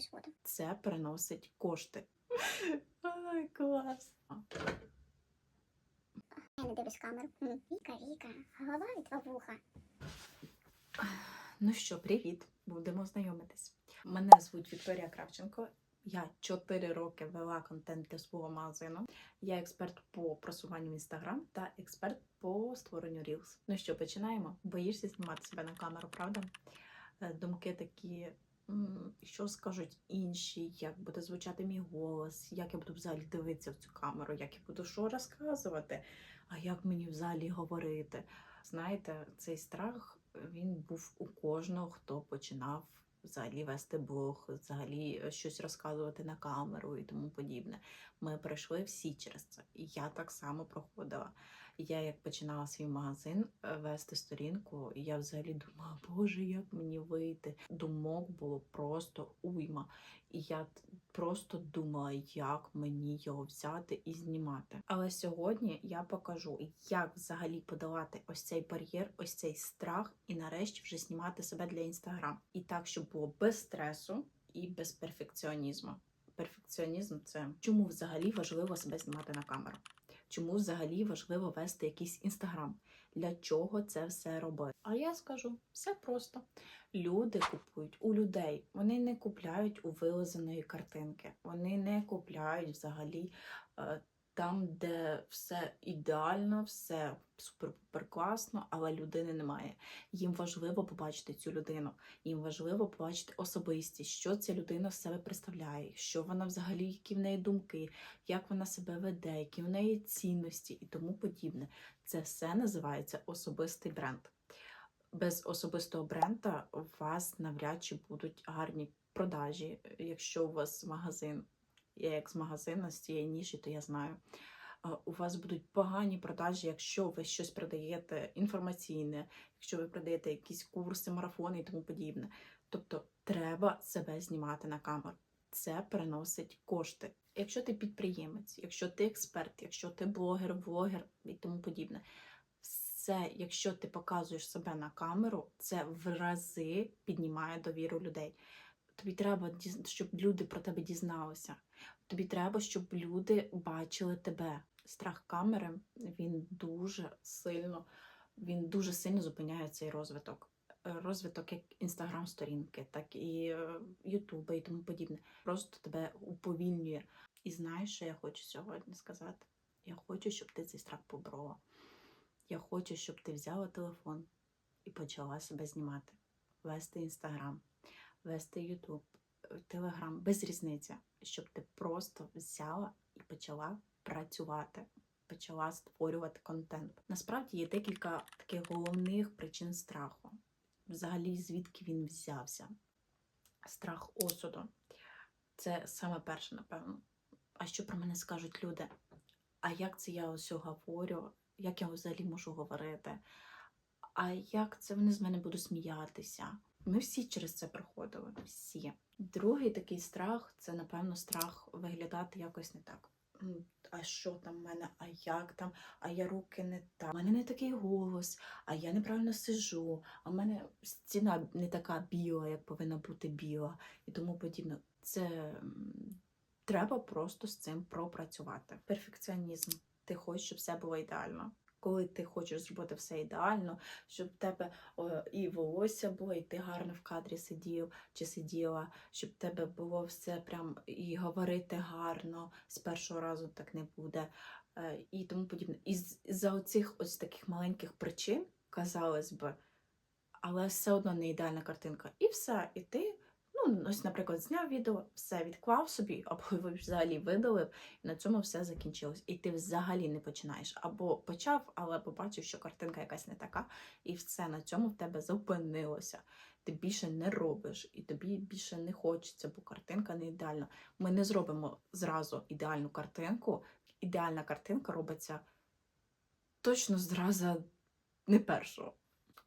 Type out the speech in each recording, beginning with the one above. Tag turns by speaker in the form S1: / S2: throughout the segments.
S1: якось воду.
S2: Це приносить кошти. Ай, клас.
S1: Я не дивлюсь камеру. Віка, Віка, голова і два вуха.
S2: Ну що, привіт, будемо знайомитись. Мене звуть Вікторія Кравченко. Я 4 роки вела контент для свого магазину. Я експерт по просуванню в Інстаграм та експерт по створенню Reels. Ну що, починаємо? Боїшся знімати себе на камеру, правда? Е, Думки такі, що скажуть інші, як буде звучати мій голос, як я буду взагалі дивитися в цю камеру, як я буду що розказувати, а як мені взагалі говорити. Знаєте, цей страх він був у кожного, хто починав взагалі вести блог, взагалі щось розказувати на камеру і тому подібне. Ми пройшли всі через це. І я так само проходила. Я як починала свій магазин е, вести сторінку, і я взагалі думала, боже, як мені вийти. Думок було просто уйма. І я просто думала, як мені його взяти і знімати. Але сьогодні я покажу, як взагалі подолати ось цей бар'єр, ось цей страх, і нарешті вже знімати себе для інстаграм. І так, щоб було без стресу і без перфекціонізму. Перфекціонізм це чому взагалі важливо себе знімати на камеру? Чому взагалі важливо вести якийсь інстаграм? Для чого це все робити? А я скажу все просто. Люди купують у людей. Вони не купляють у вилазеної картинки. Вони не купляють взагалі е, там, де все ідеально, все супер-пупер класно, але людини немає. Їм важливо побачити цю людину. Їм важливо побачити особистість, що ця людина з себе представляє, що вона взагалі, які в неї думки, як вона себе веде, які в неї цінності і тому подібне. Це все називається особистий бренд. Без особистого бренда у вас навряд чи будуть гарні продажі, якщо у вас магазин. Я як з магазину, з цієї ніші, то я знаю. У вас будуть погані продажі, якщо ви щось продаєте інформаційне, якщо ви продаєте якісь курси, марафони і тому подібне. Тобто треба себе знімати на камеру. Це приносить кошти. Якщо ти підприємець, якщо ти експерт, якщо ти блогер, влогер і тому подібне, все, якщо ти показуєш себе на камеру, це в рази піднімає довіру людей. Тобі треба, щоб люди про тебе дізналися. Тобі треба, щоб люди бачили тебе. Страх камери він дуже сильно, він дуже сильно зупиняє цей розвиток. Е, Розвиток як інстаграм-сторінки, так і е, Ютуба і тому подібне. Просто тебе уповільнює. І знаєш, що я хочу сьогодні сказати? Я хочу, щоб ти цей страх поборола. Я хочу, щоб ти взяла телефон і почала себе знімати, вести інстаграм, вести Ютуб, Телеграм, без різниці, щоб ти просто взяла і почала працювати, почала створювати контент. Насправді є декілька таких головних причин страху. Взагалі, звідки він взявся? Страх осуду. Це саме перше, напевно. А що про мене скажуть люди? А як це я ось говорю? Як я взагалі можу говорити? А як це вони з мене будуть сміятися? Ми всі через це проходили. Всі. Другий такий страх це, напевно, страх виглядати якось не так. А що там в мене? А як там? А я руки не так. У мене не такий голос, а я неправильно сижу, а в мене стіна не така біла, як повинна бути біла, і тому подібне. Це треба просто з цим пропрацювати. Перфекціонізм. Ти хочеш, щоб все було ідеально. Коли ти хочеш зробити все ідеально, щоб в тебе і волосся було, і ти гарно в кадрі сидів чи сиділа, щоб в тебе було все прям і говорити гарно, з першого разу так не буде, е, і тому подібне. І за оцих ось таких маленьких причин, казалось би, але все одно не ідеальна картинка. І все, і ти. Ось, наприклад, зняв відео, все відклав собі, або взагалі видалив, і на цьому все закінчилось. І ти взагалі не починаєш. Або почав, але побачив, що картинка якась не така, і все на цьому в тебе зупинилося. Ти більше не робиш, і тобі більше не хочеться, бо картинка не ідеальна. Ми не зробимо зразу ідеальну картинку. Ідеальна картинка робиться точно зразу не першого.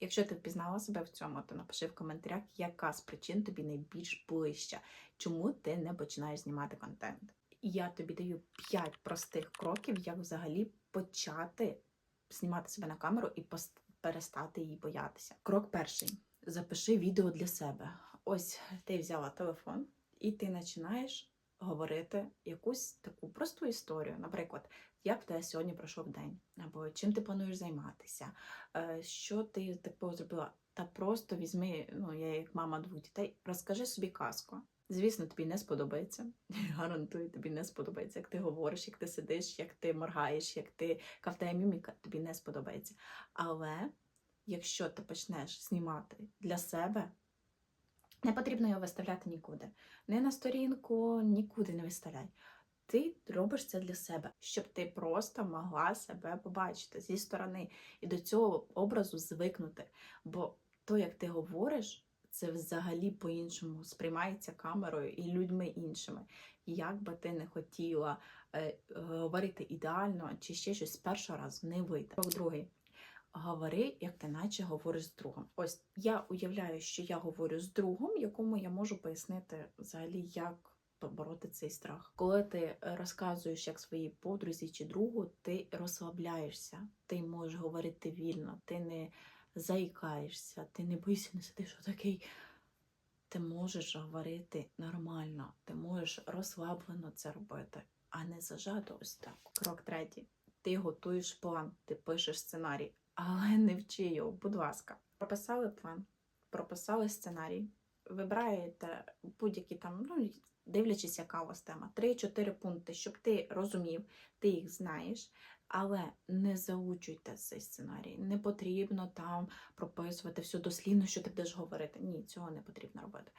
S2: Якщо ти впізнала себе в цьому, то напиши в коментарях, яка з причин тобі найбільш ближча, чому ти не починаєш знімати контент. Я тобі даю 5 простих кроків, як взагалі почати знімати себе на камеру і перестати її боятися. Крок перший: запиши відео для себе. Ось ти взяла телефон і ти починаєш говорити якусь таку просту історію. Наприклад, як в тебе сьогодні пройшов день, або чим ти плануєш займатися, е, що ти такого зробила. Та просто візьми, ну я як мама двох дітей, розкажи собі казку. Звісно, тобі не сподобається. Гарантую, тобі не сподобається, як ти говориш, як ти сидиш, як ти моргаєш, як ти тебе міміка, тобі не сподобається. Але якщо ти почнеш знімати для себе, не потрібно його виставляти нікуди. Не на сторінку, нікуди не виставляй. Ти робиш це для себе, щоб ти просто могла себе побачити зі сторони і до цього образу звикнути. Бо то, як ти говориш, це взагалі по-іншому сприймається камерою і людьми іншими. Як би ти не хотіла е, говорити ідеально чи ще щось з першого разу не вийде. Другий. Говори, як ти наче говориш з другом. Ось я уявляю, що я говорю з другом, якому я можу пояснити взагалі, як побороти цей страх. Коли ти розказуєш як своїй подрузі чи другу, ти розслабляєшся, ти можеш говорити вільно, ти не заїкаєшся, ти не боїшся, не сидиш отакий. Ти можеш говорити нормально, ти можеш розслаблено це робити, а не зажато ось так. Крок третій. Ти готуєш план, ти пишеш сценарій, але не вчи його, будь ласка. Прописали план, прописали сценарій, вибираєте будь-які там, ну, дивлячись, яка у вас тема, 3-4 пункти, щоб ти розумів, ти їх знаєш, але не заучуйте цей сценарій. Не потрібно там прописувати все дослівно, що ти будеш говорити. Ні, цього не потрібно робити.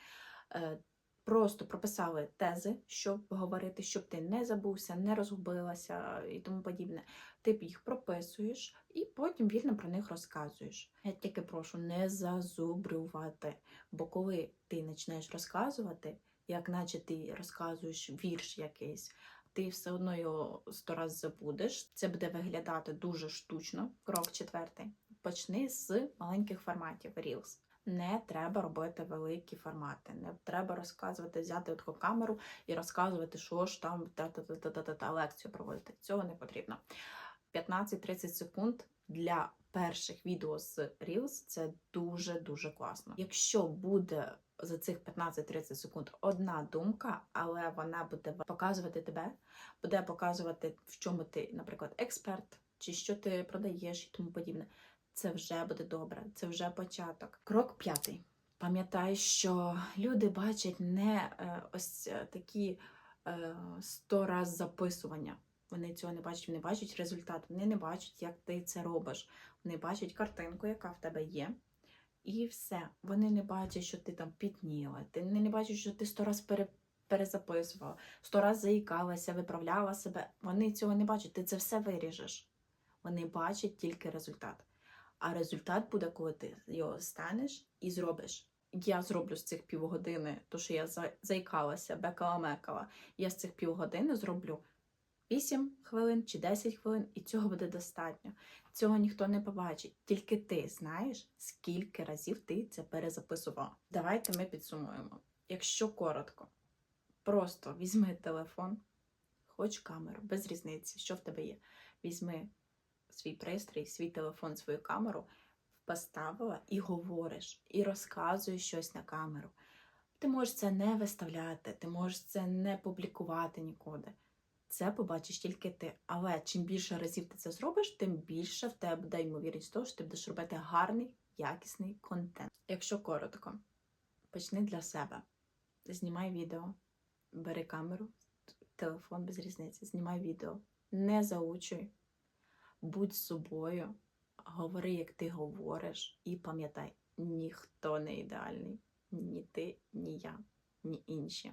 S2: Просто прописали тези, щоб говорити, щоб ти не забувся, не розгубилася і тому подібне. Ти їх прописуєш і потім вільно про них розказуєш. Я тільки прошу не зазубрювати, бо коли ти почнеш розказувати, як наче ти розказуєш вірш якийсь, ти все одно його сто раз забудеш. Це буде виглядати дуже штучно. Крок четвертий. Почни з маленьких форматів Reels. Не треба робити великі формати, не треба розказувати, взяти таку камеру і розказувати, що ж там та-та-та-та-та лекцію проводити. Цього не потрібно. 15-30 секунд для перших відео з Reels це дуже-дуже класно. Якщо буде за цих 15-30 секунд одна думка, але вона буде показувати тебе, буде показувати, в чому ти, наприклад, експерт, чи що ти продаєш і тому подібне. Це вже буде добре, це вже початок. Крок п'ятий. Пам'ятай, що люди бачать не е, ось е, такі е, сто раз записування. Вони цього не бачать, вони бачать результат, вони не бачать, як ти це робиш. Вони бачать картинку, яка в тебе є. І все. Вони не бачать, що ти там пітніла, ти не бачать, що ти сто раз пере, перезаписувала, сто раз заїкалася, виправляла себе. Вони цього не бачать, ти це все виріжеш. Вони бачать тільки результат. А результат буде, коли ти його станеш і зробиш. Я зроблю з цих півгодини, то що я за- заїкалася, бекала-мекала. Я з цих півгодини зроблю 8 хвилин чи 10 хвилин, і цього буде достатньо. Цього ніхто не побачить, тільки ти знаєш, скільки разів ти це перезаписував. Давайте ми підсумуємо. Якщо коротко, просто візьми телефон, хоч камеру, без різниці, що в тебе є. Візьми свій пристрій, свій телефон, свою камеру, поставила і говориш, і розказуєш щось на камеру. Ти можеш це не виставляти, ти можеш це не публікувати нікуди. Це побачиш тільки ти. Але чим більше разів ти це зробиш, тим більше в тебе буде ймовірність того, що ти будеш робити гарний, якісний контент. Якщо коротко, почни для себе. Знімай відео, бери камеру, телефон без різниці, знімай відео, не заучуй, будь собою, говори, як ти говориш, і пам'ятай, ніхто не ідеальний. Ні ти, ні я, ні інші.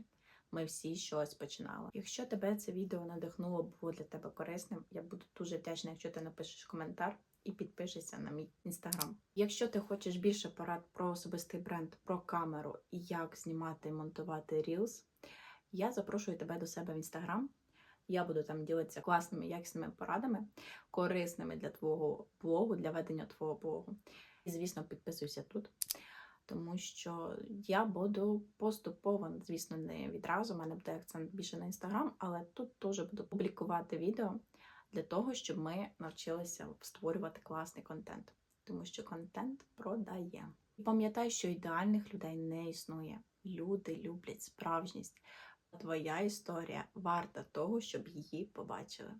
S2: Ми всі щось починали. Якщо тебе це відео надихнуло, було для тебе корисним, я буду дуже вдячна, якщо ти напишеш коментар і підпишешся на мій інстаграм. Якщо ти хочеш більше порад про особистий бренд, про камеру і як знімати і монтувати Reels, я запрошую тебе до себе в інстаграм. Я буду там ділитися класними, якісними порадами, корисними для твого блогу, для ведення твого блогу. І, звісно, підписуйся тут тому що я буду поступово, звісно, не відразу. У мене буде акцент більше на інстаграм, але тут теж буду публікувати відео для того, щоб ми навчилися створювати класний контент, тому що контент продає. І пам'ятай, що ідеальних людей не існує. люди люблять справжність. Твоя історія варта того, щоб її побачили.